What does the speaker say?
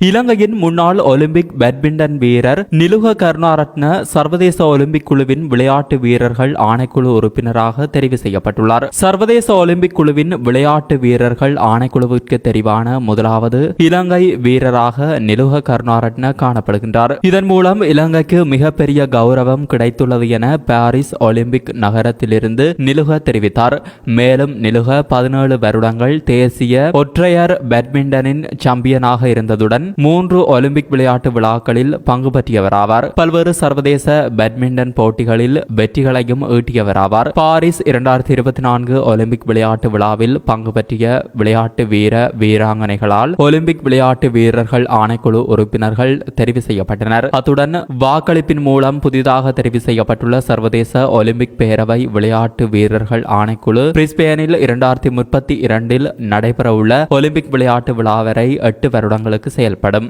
இலங்கையின் முன்னாள் Olympic badminton வீரர் நிலுக கருணாரத்ன சர்வதேச ஒலிம்பிக் குழுவின் விளையாட்டு வீரர்கள் ஆணைக்குழு உறுப்பினராக தெரிவு செய்யப்பட்டுள்ளார். சர்வதேச ஒலிம்பிக் குழுவின் விளையாட்டு வீரர்கள் ஆணைக்குழுவிற்கு தெரிவான முதலாவது இலங்கை வீரராக நிலுக கருணாரத்ன காணப்படுகின்றார். இதன் மூலம் இலங்கைக்கு மிகப்பெரிய கௌரவம் கிடைத்துள்ளது என பாரிஸ் ஒலிம்பிக் நகரத்திலிருந்து நிலுக தெரிவித்தார். மேலும் நிலுக பதினேழு வருடங்கள் தேசிய ஒற்றையர் பேட்மிண்டனின் சாம்பியனாக இருந்ததுடன் மூன்று ஒலிம்பிக் விளையாட்டு விழாக்களில் பங்கு பற்றியவராவார். பல்வேறு சர்வதேச பேட்மிண்டன் போட்டிகளில் வெற்றிகளையும் ஈட்டியவராவார். பாரிஸ் இரண்டாயிரத்தி இருபத்தி நான்கு ஒலிம்பிக் விளையாட்டு விழாவில் பங்கு பற்றிய விளையாட்டு வீர வீராங்கனைகளால் ஒலிம்பிக் விளையாட்டு வீரர்கள் ஆணைக்குழு உறுப்பினர்கள் தெரிவு செய்யப்பட்டனர். அத்துடன் வாக்களிப்பின் மூலம் புதிதாக தெரிவு செய்யப்பட்டுள்ள சர்வதேச ஒலிம்பிக் பேரவை விளையாட்டு வீரர்கள் ஆணைக்குழு பிரிஸ்பேனில் இரண்டாயிரத்தி முப்பத்தி இரண்டில் நடைபெறவுள்ள ஒலிம்பிக் விளையாட்டு விழா வரை எட்டு வருடங்களுக்கு செயல்படும் படம்.